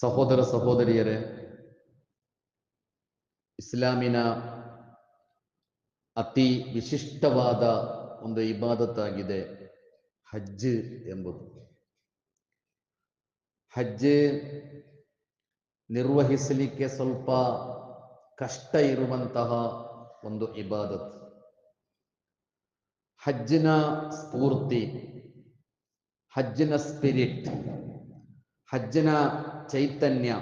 ಸಹೋದರ ಸಹೋದರಿಯರೇ, ಇಸ್ಲಾಮಿನ ಅತಿ ವಿಶಿಷ್ಟವಾದ ಒಂದು ಇಬಾದತ್ತಾಗಿದೆ ಹಜ್ ಎಂಬುದು. ಹಜ್ ನಿರ್ವಹಿಸಲಿಕ್ಕೆ ಸ್ವಲ್ಪ ಕಷ್ಟ ಇರುವಂತಹ ಒಂದು ಇಬಾದತ್. ಹಜ್ಜಿನ ಸ್ಫೂರ್ತಿ, ಹಜ್ಜಿನ ಸ್ಪಿರಿಟ್, ಹಜ್ಜಿನ ಚೈತನ್ಯ.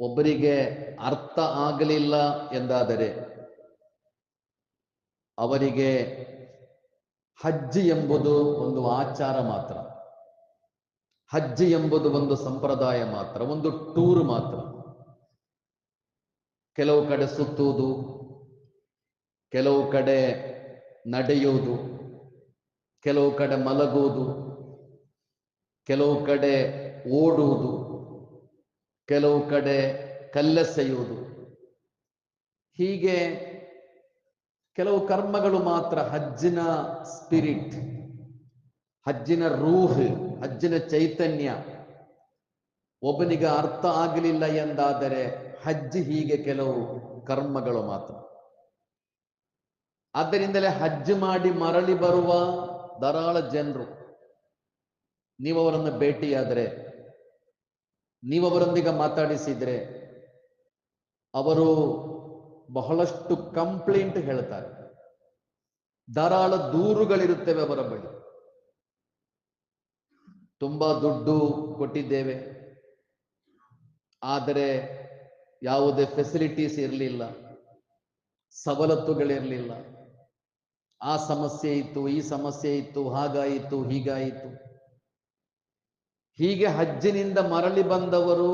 ಒಬ್ಬರಿಗೆ ಅರ್ಥ ಆಗಲಿಲ್ಲ ಎಂದಾದರೆ ಅವರಿಗೆ ಹಜ್ ಎಂಬುದು ಒಂದು ಆಚಾರ ಮಾತ್ರ. ಹಜ್ ಎಂಬುದು ಒಂದು ಸಂಪ್ರದಾಯ ಮಾತ್ರ, ಒಂದು ಟೂರ್ ಮಾತ್ರ. ಕೆಲವು ಕಡೆ ಸುತ್ತುವುದು, ಕೆಲವು ಕಡೆ ನಡೆಯುವುದು, ಕೆಲವು ಕಡೆ ಮಲಗುವುದು, ಕೆಲವು ಕಡೆ ಓಡುವುದು, ಕೆಲವು ಕಡೆ ಕಲ್ಲೆಸೆಯುವುದು. ಹೀಗೆ ಕೆಲವು ಕರ್ಮಗಳು ಮಾತ್ರ ಹಜ್ಜಿನ ಸ್ಪಿರಿಟ್ ಹಜ್ಜಿನ ರೂಹ್, ಹಜ್ಜಿನ ಚೈತನ್ಯ. ಒಬ್ಬನಿಗೆ ಅರ್ಥ ಆಗಲಿಲ್ಲ ಎಂದಾದರೆ ಹಜ್ ಹೀಗೆ ಕೆಲವು ಕರ್ಮಗಳು ಮಾತ್ರ. ಆದ್ದರಿಂದಲೇ ಹಜ್ ಮಾಡಿ ಮರಳಿ ಬರುವ ಧಾರಾಳ ಜನರು. ನೀವು ಅವರನ್ನು ಭೇಟಿಯಾದರೆ ನೀವು ಅವರೊಂದಿಗೆ ಮಾತಾಡಿಸಿದ್ರೆ ಅವರು ಬಹಳಷ್ಟು ಕಂಪ್ಲೇಂಟ್ ಹೇಳ್ತಾರೆ. ಧಾರಾಳ ದೂರುಗಳಿರುತ್ತವೆ ಅವರ ಬಳಿ. ತುಂಬಾ ದುಡ್ಡು ಕೊಟ್ಟಿದ್ದೇವೆ. ಆದರೆ ಯಾವುದೇ ಫೆಸಿಲಿಟೀಸ್ ಇರಲಿಲ್ಲ. ಸವಲತ್ತುಗಳಿರಲಿಲ್ಲ. ಆ ಸಮಸ್ಯೆ ಇತ್ತು, ಈ ಸಮಸ್ಯೆ ಇತ್ತು, ಹಾಗಾಯಿತು, ಹೀಗಾಯಿತು. ಹೀಗೆ ಹಜ್ಜಿನಿಂದ ಮರಳಿ ಬಂದವರು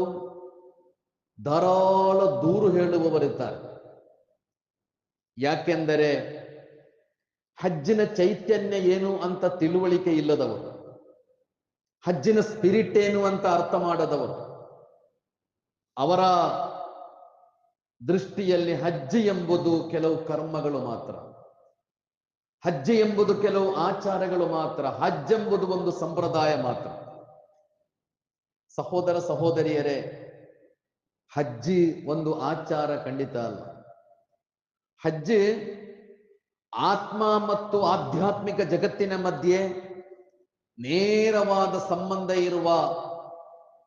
ಧಾರಾಳ ದೂರು ಹೇಳುವವರಿದ್ದಾರೆ. ಯಾಕೆಂದರೆ ಹಜ್ಜಿನ ಚೈತನ್ಯ ಏನು ಅಂತ ತಿಳುವಳಿಕೆ ಇಲ್ಲದವರು, ಹಜ್ಜಿನ ಸ್ಪಿರಿಟ್ ಏನು ಅಂತ ಅರ್ಥ ಮಾಡದವರು, ಅವರ ದೃಷ್ಟಿಯಲ್ಲಿ ಹಜ್ಜಿ ಎಂಬುದು ಕೆಲವು ಕರ್ಮಗಳು ಮಾತ್ರ, ಹಜ್ಜಿ ಎಂಬುದು ಕೆಲವು ಆಚಾರಗಳು ಮಾತ್ರ, ಹಜ್ ಎಂಬುದು ಒಂದು ಸಂಪ್ರದಾಯ ಮಾತ್ರ. ಸಹೋದರ ಸಹೋದರಿಯರೇ, ಹಜ್ಜಿ ಒಂದು ಆಚಾರ ಖಂಡಿತ ಅಲ್ಲ. ಹಜ್ಜಿ ಆತ್ಮ ಮತ್ತು ಆಧ್ಯಾತ್ಮಿಕ ಜಗತ್ತಿನ ಮಧ್ಯೆ ನೇರವಾದ ಸಂಬಂಧ ಇರುವ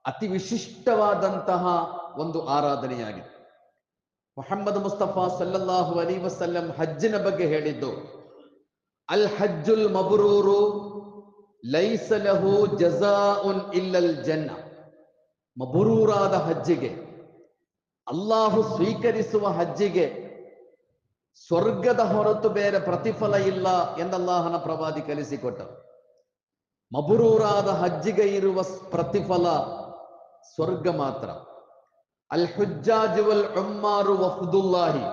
ಅತಿ ವಿಶಿಷ್ಟವಾದಂತಹ ಒಂದು ಆರಾಧನೆಯಾಗಿದೆ. ಮೊಹಮ್ಮದ್ ಮುಸ್ತಫಾ ಸಲ್ಲಲ್ಲಾಹು ಅಲಿ ವಸಲ್ಲಂ ಹಜ್ಜಿನ ಬಗ್ಗೆ ಹೇಳಿದ್ದು, ಅಲ್ ಹಜ್ಜುಲ್ ಮಬರೂರು ಲೈಸಲಹು ಜಜಾಉನ್ ಇಲ್ಲಲ್ ಜನ್ನ. ಮಬರೂರಾದ ಹಜ್ಜಿಗೆ, ಅಲ್ಲಾಹು ಸ್ವೀಕರಿಸುವ ಹಜ್ಜಿಗೆ ಸ್ವರ್ಗದ ಹೊರತು ಬೇರೆ ಪ್ರತಿಫಲ ಇಲ್ಲ ಎಂದಲ್ಲಾಹನ ಪ್ರವಾದಿ ಕಲಿಸಿಕೊಟ್ಟ ಮಬರೂರಾದ ಹಜ್ಜಿಗೆ ಇರುವ ಪ್ರತಿಫಲ ಸ್ವರ್ಗ ಮಾತ್ರ. ಅಲ್ ಹುಜ್ಜಾಜುವಲ್ ಉಮ್ಮಾರು ವಫುದುಲ್ಲಾಹಿ,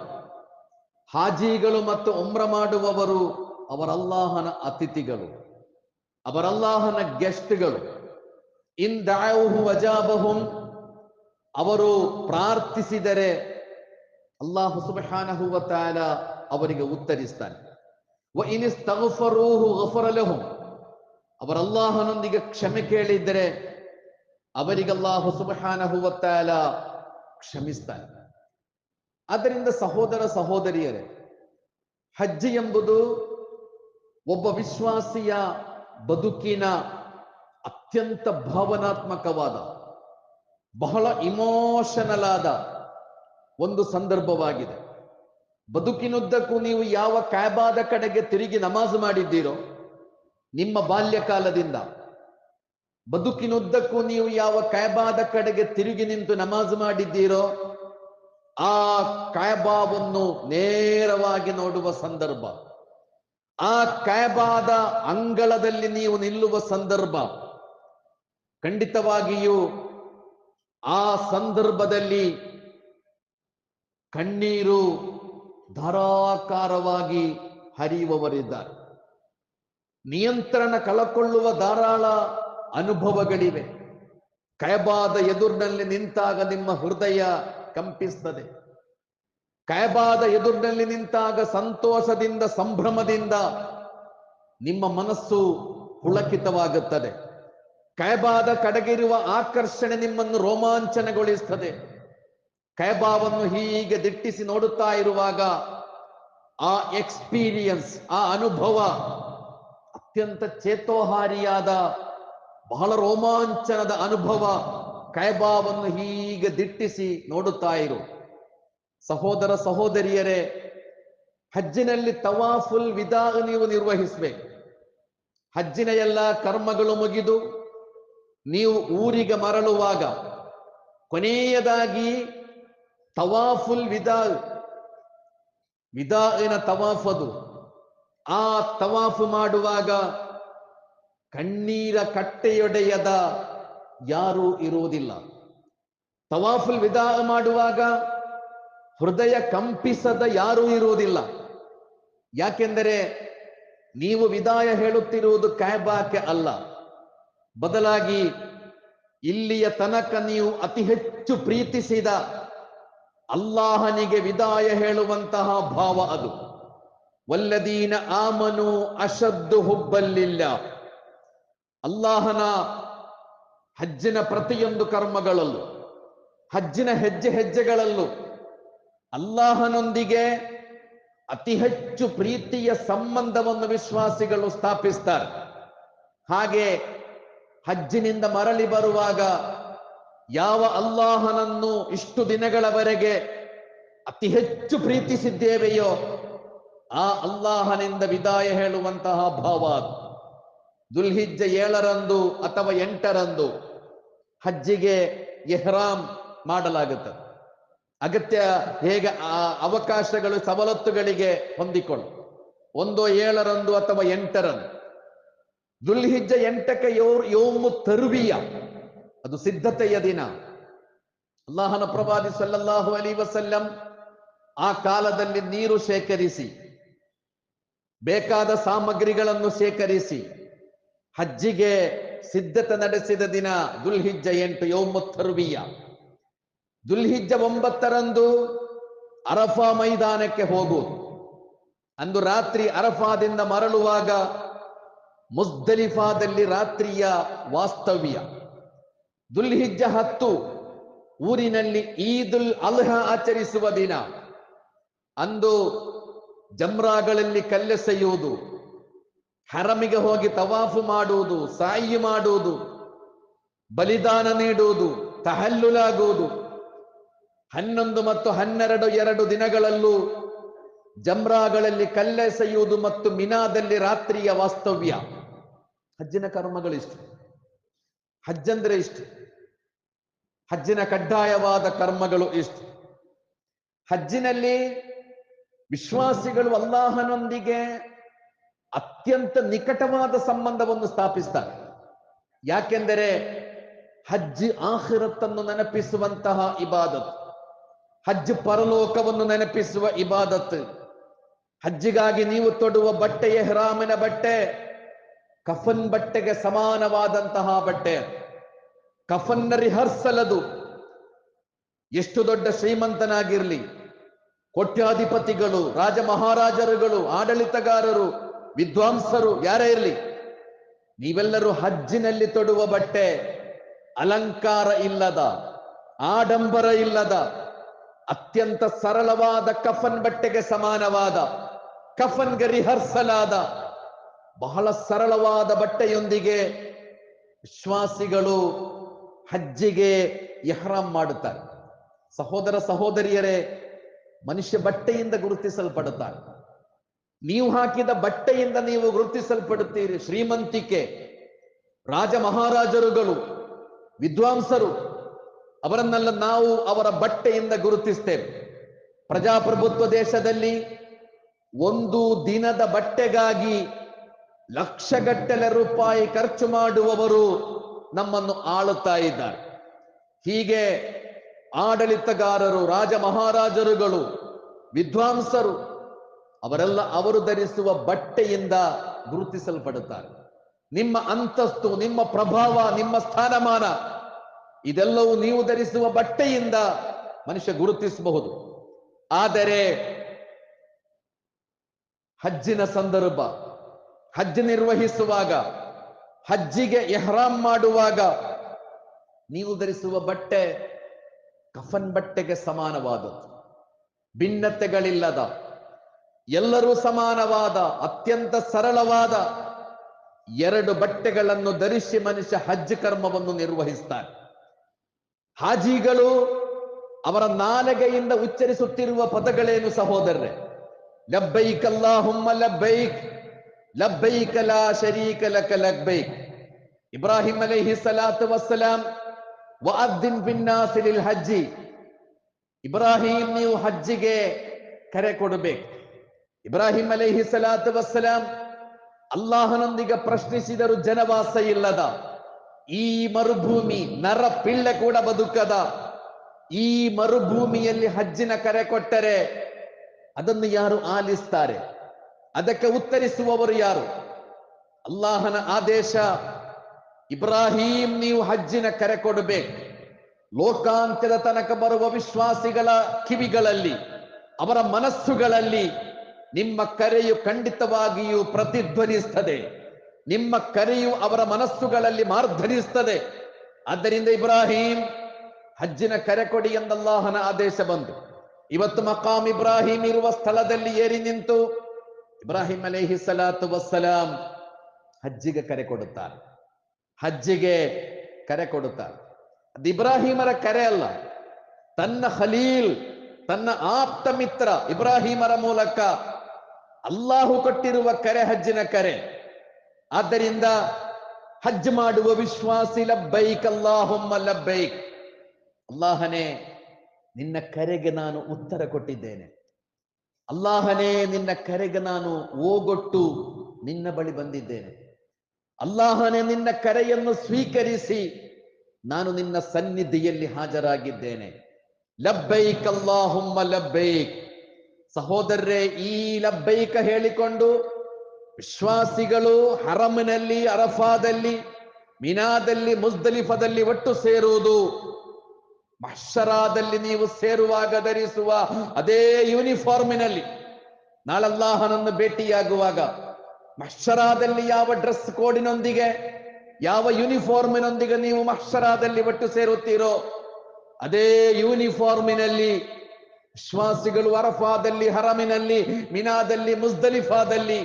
ಹಾಜಿಗಳು ಮತ್ತು ಉಮ್ರ ಮಾಡುವವರು ಅವರಲ್ಲಾಹನ ಅತಿಥಿಗಳು, ಅವರಲ್ಲಾಹನ ಗೆಸ್ಟ್ಗಳು. ಇನ್ ದಾಯವು ವಜಾಬಹುಂ ಅವರು ಪ್ರಾರ್ಥಿಸಿದರೆ ಅಲ್ಲಾಹು ಸುಬ್ಹಾನಹು ವ ತಾಲ ಅವರಿಗೆ ಉತ್ತರಿಸ್ತಾನೆ. ವ ಇನಿಸ್ತಗಫರೂಹು ಗಫರ ಲಹುಂ ಅವರ ಅಲ್ಲಾಹನೊಂದಿಗೆ ಕ್ಷಮೆ ಕೇಳಿದರೆ ಅವರಿಗಲ್ಲಾಹು ಸುಬಾನ ಸುಬ್ಹಾನಹು ವ ತಾಲ ಕ್ಷಮಿಸ್ತಾನೆ. ಆದ್ದರಿಂದ ಸಹೋದರ ಸಹೋದರಿಯರೇ ಹಜ್ಜಿ ಎಂಬುದು ಒಬ್ಬ ವಿಶ್ವಾಸಿಯ ಬದುಕಿನ ಅತ್ಯಂತ ಭಾವನಾತ್ಮಕವಾದ, ಬಹಳ ಇಮೋಷನಲ್ ಆದ ಒಂದು ಸಂದರ್ಭವಾಗಿದೆ. ಬದುಕಿನುದ್ದಕ್ಕೂ ನೀವು ಯಾವ ಕ್ಯಾಬಾದ ಕಡೆಗೆ ತಿರುಗಿ ನಮಾಜ್ ಮಾಡಿದ್ದೀರೋ, ನಿಮ್ಮ ಬಾಲ್ಯಕಾಲದಿಂದ ಬದುಕಿನುದ್ದಕ್ಕೂ ನೀವು ಯಾವ ಕ್ಯಾಬಾದ ಕಡೆಗೆ ತಿರುಗಿ ನಿಂತು ನಮಾಜ್ ಮಾಡಿದ್ದೀರೋ, ಆ ಕ್ಯಾಬಾವನ್ನು ನೇರವಾಗಿ ನೋಡುವ ಸಂದರ್ಭ, ಆ ಕ್ಯಾಬಾದ ಅಂಗಳದಲ್ಲಿ ನೀವು ನಿಲ್ಲುವ ಸಂದರ್ಭ ಖಂಡಿತವಾಗಿಯೂ ಆ ಸಂದರ್ಭದಲ್ಲಿ ಕಣ್ಣೀರು ಧಾರಾಕಾರವಾಗಿ ಹರಿಯುವವರಿದ್ದಾರೆ. ನಿಯಂತ್ರಣ ಕಳಕೊಳ್ಳುವ ಧಾರಾಳ ಅನುಭವಗಳಿವೆ. ಕಯಬಾದ ಎದುರಿನಲ್ಲಿ ನಿಂತಾಗ ನಿಮ್ಮ ಹೃದಯ ಕಂಪಿಸ್ತದೆ. ಕಯಬಾದ ಎದುರಿನಲ್ಲಿ ನಿಂತಾಗ ಸಂತೋಷದಿಂದ, ಸಂಭ್ರಮದಿಂದ ನಿಮ್ಮ ಮನಸ್ಸು ಪುಳಕಿತವಾಗುತ್ತದೆ. ಕೈಬಾದ ಕಡೆಗಿರುವ ಆಕರ್ಷಣೆ ನಿಮ್ಮನ್ನು ರೋಮಾಂಚನಗೊಳಿಸ್ತದೆ. ಕೈಬಾವನ್ನು ಹೀಗೆ ದಿಟ್ಟಿಸಿ ನೋಡುತ್ತಾ ಇರುವಾಗ ಆ ಎಕ್ಸ್ಪೀರಿಯನ್ಸ್, ಆ ಅನುಭವ ಅತ್ಯಂತ ಚೇತೋಹಾರಿಯಾದ, ಬಹಳ ರೋಮಾಂಚನದ ಅನುಭವ ಕೈಬಾವನ್ನು ಹೀಗೆ ದಿಟ್ಟಿಸಿ ನೋಡುತ್ತಾ ಇರು. ಸಹೋದರ ಸಹೋದರಿಯರೇ, ಹಜ್ಜಿನಲ್ಲಿ ತವಾಫುಲ್ ವಿದಾ ನೀವು ನಿರ್ವಹಿಸಬೇಕು. ಹಜ್ಜಿನ ಎಲ್ಲ ಕರ್ಮಗಳು ಮುಗಿದು ನೀವು ಊರಿಗೆ ಮರಳುವಾಗ ಕೊನೆಯದಾಗಿ ತವಾಫುಲ್ ವಿದಾ ವಿದಾಯಿನ ತವಾಫದು. ಆ ತವಾಫು ಮಾಡುವಾಗ ಕಣ್ಣೀರ ಕಟ್ಟೆಯೊಡೆಯದ ಯಾರೂ ಇರುವುದಿಲ್ಲ. ತವಾಫುಲ್ ವಿದಾ ಮಾಡುವಾಗ ಹೃದಯ ಕಂಪಿಸದ ಯಾರೂ ಇರುವುದಿಲ್ಲ. ಯಾಕೆಂದರೆ ನೀವು ವಿದಾಯ ಹೇಳುತ್ತಿರುವುದು ಕಾಯ್ಬಾಕೆ ಅಲ್ಲ. ಬದಲಾಗಿ ಇಲ್ಲಿಯ ತನಕ ನೀವು ಅತಿ ಹೆಚ್ಚು ಪ್ರೀತಿಸಿದ ಅಲ್ಲಾಹನಿಗೆ ವಿದಾಯ ಹೇಳುವಂತಹ ಭಾವ ಅದು. ವಲ್ಲದೀನ ಆಮನು ಅಶದ್ದು ಹುಬ್ಬಲ್ಲಿಲ್ಲ. ಅಲ್ಲಾಹನ ಹಜ್ಜಿನ ಪ್ರತಿಯೊಂದು ಕರ್ಮಗಳಲ್ಲೂ, ಹಜ್ಜಿನ ಹೆಜ್ಜೆ ಹೆಜ್ಜೆಗಳಲ್ಲೂ ಅಲ್ಲಾಹನೊಂದಿಗೆ ಅತಿ ಹೆಚ್ಚು ಪ್ರೀತಿಯ ಸಂಬಂಧವನ್ನು ವಿಶ್ವಾಸಿಗಳು ಸ್ಥಾಪಿಸ್ತಾರೆ. ಹಾಗೆ ಹಜ್ಜಿನಿಂದ ಮರಳಿ ಬರುವಾಗ ಯಾವ ಅಲ್ಲಾಹನನ್ನು ಇಷ್ಟು ದಿನಗಳವರೆಗೆ ಅತಿ ಹೆಚ್ಚು ಪ್ರೀತಿಸಿದ್ದೇವೆಯೋ ಆ ಅಲ್ಲಾಹನಿಂದ ವಿದಾಯ ಹೇಳುವಂತಹ ಭಾವ ದುಲ್ಹಿಜ್ಜ ಏಳರಂದು ಅಥವಾ ಎಂಟರಂದು ಹಜ್ಜಿಗೆ ಎಹ್ರಾಮ್ ಮಾಡಲಾಗುತ್ತದೆ ಅಗತ್ಯ ಹೇಗೆ ಆ ಅವಕಾಶಗಳು ಸವಲತ್ತುಗಳಿಗೆ ಹೊಂದಿಕೊಂಡು ಒಂದು ಏಳರಂದು ಅಥವಾ ಎಂಟರಂದು. ದುಲ್ಹಿಜ್ಜ ಎಂಟಕ್ಕೆ ಯೋರ್ ಯೋಮು ತರುವಿಯ ಅದು ಸಿದ್ಧತೆಯ ದಿನ. ಅಲ್ಲಾಹನ ಪ್ರವಾದಿ ಸಲ್ಲಲ್ಲಾಹು ಅಲಿ ವಸಲ್ಲಂ ಆ ಕಾಲದಲ್ಲಿ ನೀರು ಶೇಖರಿಸಿ, ಬೇಕಾದ ಸಾಮಗ್ರಿಗಳನ್ನು ಶೇಖರಿಸಿ, ಹಜ್ಜಿಗೆ ಸಿದ್ಧತೆ ನಡೆಸಿದ ದಿನ ದುಲ್ಹಿಜ್ಜ ಎಂಟು, ಯೋಮು ತರುವಿಯ ದುಲ್ಹಿಜ್ಜ ಒಂಬತ್ತರಂದು ಅರಫಾ ಮೈದಾನಕ್ಕೆ ಹೋಗುವುದು ಅಂದು ರಾತ್ರಿ ಅರಫಾದಿಂದ ಮರಳುವಾಗ ಮುಸ್ದಲಿಫಾದಲ್ಲಿ ರಾತ್ರಿಯ ವಾಸ್ತವ್ಯ. ದುಲ್ಹಿಜ್ಜ ಹತ್ತು, ಊರಿನಲ್ಲಿ ಈದುಲ್ ಅಲ್ಹ ಆಚರಿಸುವ ದಿನ. ಅಂದು ಜಮ್ರಾಗಳಲ್ಲಿ ಕಲ್ಲೆಸೆಯುವುದು ಹರಮಿಗೆ ಹೋಗಿ ತವಾಫು ಮಾಡುವುದು, ಸಾಯಿ ಮಾಡುವುದು. ಬಲಿದಾನ ನೀಡುವುದು, ತಹಲ್ಲುಲಾಗುವುದು. ಹನ್ನೊಂದು ಮತ್ತು ಹನ್ನೆರಡು, ಎರಡು ದಿನಗಳಲ್ಲೂ ಜಮ್ರಾಗಳಲ್ಲಿ ಕಲ್ಲೆಸೆಯುವುದು ಮತ್ತು ಮಿನಾದಲ್ಲಿ ರಾತ್ರಿಯ ವಾಸ್ತವ್ಯ. ಹಜ್ಜಿನ ಕರ್ಮಗಳು ಇಷ್ಟು. ಹಜ್ಜಂದ್ರೆ ಇಷ್ಟು. ಹಜ್ಜಿನ ಕಡ್ಡಾಯವಾದ ಕರ್ಮಗಳು ಇಷ್ಟು. ಹಜ್ಜಿನಲ್ಲಿ ವಿಶ್ವಾಸಿಗಳು ಅಲ್ಲಾಹನೊಂದಿಗೆ ಅತ್ಯಂತ ನಿಕಟವಾದ ಸಂಬಂಧವನ್ನು ಸ್ಥಾಪಿಸ್ತಾರೆ. ಯಾಕೆಂದರೆ ಹಜ್ ಆಖಿರತ್ತನ್ನು ನೆನಪಿಸುವಂತಹ ಇಬಾದತ್ ಹಜ್ ಪರಲೋಕವನ್ನು ನೆನಪಿಸುವ ಇಬಾದತ್. ಹಜ್ಜಿಗಾಗಿ ನೀವು ತೊಡುವ ಬಟ್ಟೆಯ ಹರಾಮಿನ ಬಟ್ಟೆ. ಕಫನ್ ಬಟ್ಟೆಗೆ ಸಮಾನವಾದಂತಹ ಬಟ್ಟೆ ಕಫನ್ ರಿಹರ್ಸಲ್ ಅದು. ಎಷ್ಟು ದೊಡ್ಡ ಶ್ರೀಮಂತನಾಗಿರ್ಲಿ. ಕೋಟ್ಯಾಧಿಪತಿಗಳು ರಾಜ ಮಹಾರಾಜರುಗಳು ಆಡಳಿತಗಾರರು, ವಿದ್ವಾಂಸರು, ಯಾರೇ ಇರಲಿ. ನೀವೆಲ್ಲರೂ ಹಜ್ಜಿನಲ್ಲಿ ತೊಡುವ ಬಟ್ಟೆ ಅಲಂಕಾರ ಇಲ್ಲದ, ಆಡಂಬರ ಇಲ್ಲದ, ಅತ್ಯಂತ ಸರಳವಾದ ಕಫನ್ ಬಟ್ಟೆಗೆ ಸಮಾನವಾದ, ಕಫನ್ಗೆ ರಿಹರ್ಸಲಾದ ಬಹಳ ಸರಳವಾದ ಬಟ್ಟೆಯೊಂದಿಗೆ ವಿಶ್ವಾಸಿಗಳು ಹಜ್ಜಿಗೆ ಎಹ್ರಾಮ್ ಮಾಡುತ್ತಾರೆ. ಸಹೋದರ ಸಹೋದರಿಯರೇ, ಮನುಷ್ಯ ಬಟ್ಟೆಯಿಂದ ಗುರುತಿಸಲ್ಪಡುತ್ತಾರೆ. ನೀವು ಹಾಕಿದ ಬಟ್ಟೆಯಿಂದ ನೀವು ಗುರುತಿಸಲ್ಪಡುತ್ತೀರಿ. ಶ್ರೀಮಂತಿಕೆ ರಾಜ ಮಹಾರಾಜರುಗಳು ವಿದ್ವಾಂಸರು, ಅವರನ್ನೆಲ್ಲ ನಾವು ಅವರ ಬಟ್ಟೆಯಿಂದ ಗುರುತಿಸ್ತೇವೆ. ಪ್ರಜಾಪ್ರಭುತ್ವ ದೇಶದಲ್ಲಿ ಒಂದು ದಿನದ ಬಟ್ಟೆಗಾಗಿ ಲಕ್ಷಗಟ್ಟಲೆ ರೂಪಾಯಿ ಖರ್ಚು ಮಾಡುವವರು ನಮ್ಮನ್ನು ಆಳುತ್ತಾ ಇದ್ದಾರೆ. ಹೀಗೆ ಆಡಳಿತಗಾರರು ರಾಜ ಮಹಾರಾಜರುಗಳು ವಿದ್ವಾಂಸರು, ಅವರೆಲ್ಲ ಅವರು ಧರಿಸುವ ಬಟ್ಟೆಯಿಂದ ಗುರುತಿಸಲ್ಪಡುತ್ತಾರೆ. ನಿಮ್ಮ ಅಂತಸ್ತು, ನಿಮ್ಮ ಪ್ರಭಾವ, ನಿಮ್ಮ ಸ್ಥಾನಮಾನ, ಇದೆಲ್ಲವೂ ನೀವು ಧರಿಸುವ ಬಟ್ಟೆಯಿಂದ ಮನುಷ್ಯ ಗುರುತಿಸಬಹುದು. ಆದರೆ ಹಜ್ಜಿನ ಸಂದರ್ಭ ಹಜ್ ನಿರ್ವಹಿಸುವಾಗ, ಹಜ್ಜಿಗೆ ಎಹ್ರಾಮ್ ಮಾಡುವಾಗ ನೀವು ಧರಿಸುವ ಬಟ್ಟೆ ಕಫನ್ ಬಟ್ಟೆಗೆ ಸಮಾನವಾದದ್ದು. ಭಿನ್ನತೆಗಳಿಲ್ಲದ, ಎಲ್ಲರೂ ಸಮಾನವಾದ, ಅತ್ಯಂತ ಸರಳವಾದ ಎರಡು ಬಟ್ಟೆಗಳನ್ನು ಧರಿಸಿ ಮನುಷ್ಯ ಹಜ್ ಕರ್ಮವನ್ನು ನಿರ್ವಹಿಸ್ತಾರೆ ಹಾಜಿಗಳು ಅವರ ನಾಲಗೆಯಿಂದ ಉಚ್ಚರಿಸುತ್ತಿರುವ ಪದಗಳೇನು ಸಹೋದರರೇ? ಲಬ್ಬೈಕ್ ಅಲ್ಲಾಹುಮ್ಮ ಲಬ್ಬೈಕ್. ಲಬ್ಬೈಕ ಲಾ ಶರೀಕ ಲಕ ಲಬ್ಬೈಕ್ ಇಬ್ರಾಹಿಂ ಅಲೈಹಿ ಸಲಾತು ವಸ್ಸಲಾಂ, ವಅದ್ದಿನ್ ಬಿನ್ನಾಸಿ ಲಿಲ್ ಹಜ್ಜಿ. ಇಬ್ರಾಹಿಂ, ನೀವು ಹಜ್ಜಿಗೆ ಕರೆ ಕೊಡಬೇಕು. ಇಬ್ರಾಹಿಂ ಅಲೈಹಿ ಸಲಾತು ವಸ್ಸಲಾಂ, ಅಲ್ಲಾಹನೊಂದಿಗೆ ಪ್ರಶ್ನಿಸಿದರು ಜನವಾಸ ಇಲ್ಲದ, ಈ ಮರುಭೂಮಿ ನರ ಪಿಳ್ಳೆ ಕೂಡ ಬದುಕದ, ಈ ಮರುಭೂಮಿಯಲ್ಲಿ ಹಜ್ಜಿನ ಕರೆ ಕೊಟ್ಟರೆ ಅದನ್ನು ಯಾರು ಆಲಿಸ್ತಾರೆ? ಅದಕ್ಕೆ ಉತ್ತರಿಸುವವರು ಯಾರು? ಅಲ್ಲಾಹನ ಆದೇಶ, ಇಬ್ರಾಹಿಂ ನೀವು ಹಜ್ಜಿನ ಕರೆ ಕೊಡಬೇಕು. ಲೋಕಾಂತ್ಯದ ತನಕ ಬರುವ ವಿಶ್ವಾಸಿಗಳ ಕಿವಿಗಳಲ್ಲಿ, ಅವರ ಮನಸ್ಸುಗಳಲ್ಲಿ ನಿಮ್ಮ ಕರೆಯು ಖಂಡಿತವಾಗಿಯೂ ಪ್ರತಿಧ್ವನಿಸ್ತದೆ. ನಿಮ್ಮ ಕರೆಯು ಅವರ ಮನಸ್ಸುಗಳಲ್ಲಿ ಮಾರ್ಧನಿಸ್ತದೆ ಆದ್ದರಿಂದ ಇಬ್ರಾಹಿಂ, ಹಜ್ಜಿನ ಕರೆ ಕೊಡಿ ಎಂದಲ್ಲಾಹನ ಆದೇಶ ಬಂತು. ಇವತ್ತು ಮಕಾಮ್ ಇಬ್ರಾಹಿಂ ಇರುವ ಸ್ಥಳದಲ್ಲಿ ಏರಿ ನಿಂತು ಇಬ್ರಾಹಿಂ ಅಲೈಹಿ ಸಲಾತು ವಸ್ಸಲಾಂ ಹಜ್ಜಿಗೆ ಕರೆ ಕೊಡುತ್ತಾರೆ. ಹಜ್ಜಿಗೆ ಕರೆ ಕೊಡುತ್ತಾರೆ. ಅದು ಇಬ್ರಾಹಿಮರ ಕರೆ ಅಲ್ಲ. ತನ್ನ ಖಲೀಲ್, ತನ್ನ ಆಪ್ತ ಮಿತ್ರ ಇಬ್ರಾಹಿಮರ ಮೂಲಕ ಅಲ್ಲಾಹು ಕೊಟ್ಟಿರುವ ಕರೆ ಹಜ್ಜಿನ ಕರೆ. ಆದ್ದರಿಂದ ಹಜ್ ಮಾಡುವ ವಿಶ್ವಾಸಿ ಲಬ್ಬೈಕ್, ಅಲ್ಲಾಹೊಮ್ಮ ಲಬ್ಬೈಕ್. ಅಲ್ಲಾಹನೇ ನಿನ್ನ ಕರೆಗೆ ನಾನು ಉತ್ತರ ಕೊಟ್ಟಿದ್ದೇನೆ. ಅಲ್ಲಾಹನೇ ನಿನ್ನ ಕರೆಗೆ ನಾನು ಓಗೊಟ್ಟು ನಿನ್ನ ಬಳಿ ಬಂದಿದ್ದೇನೆ. ಅಲ್ಲಾಹನೇ ನಿನ್ನ ಕರೆಯನ್ನು ಸ್ವೀಕರಿಸಿ ನಾನು ನಿನ್ನ ಸನ್ನಿಧಿಯಲ್ಲಿ ಹಾಜರಾಗಿದ್ದೇನೆ. ಲಬ್ಬೈಕ್ ಅಲ್ಲಾಹುಮ್ಮ ಲಬ್ಬೈಕ್. ಸಹೋದರರೇ, ಈ ಲಬ್ಬೈಕ ಹೇಳಿಕೊಂಡು ವಿಶ್ವಾಸಿಗಳು ಹರಮಿನಲ್ಲಿ, ಅರಫಾದಲ್ಲಿ, ಮಿನಾದಲ್ಲಿ ಮುಸ್ದಲಿಫದಲ್ಲಿ ಒಟ್ಟು ಸೇರುವುದು ಮಹ್ಷರಾದಲ್ಲಿ ನೀವು ಸೇರುವಾಗ ಧರಿಸುವ ಅದೇ ಯೂನಿಫಾರ್ಮಿನಲ್ಲಿ ನಾಳಲ್ಲಾಹನನ್ನು ಭೇಟಿಯಾಗುವಾಗ ಮಹ್ಷರಾದಲ್ಲಿ ಯಾವ ಡ್ರೆಸ್ ಕೋಡಿನೊಂದಿಗೆ, ಯಾವ ಯೂನಿಫಾರ್ಮಿನೊಂದಿಗೆ ನೀವು ಮಹ್ಷರಾದಲ್ಲಿ ಒಟ್ಟು ಸೇರುತ್ತೀರೋ, ಅದೇ ಯೂನಿಫಾರ್ಮಿನಲ್ಲಿ ವಿಶ್ವಾಸಿಗಳು ಅರಫಾದಲ್ಲಿ, ಹರಮಿನಲ್ಲಿ, ಮಿನಾದಲ್ಲಿ, ಮುಸ್ದಲಿಫಾದಲ್ಲಿ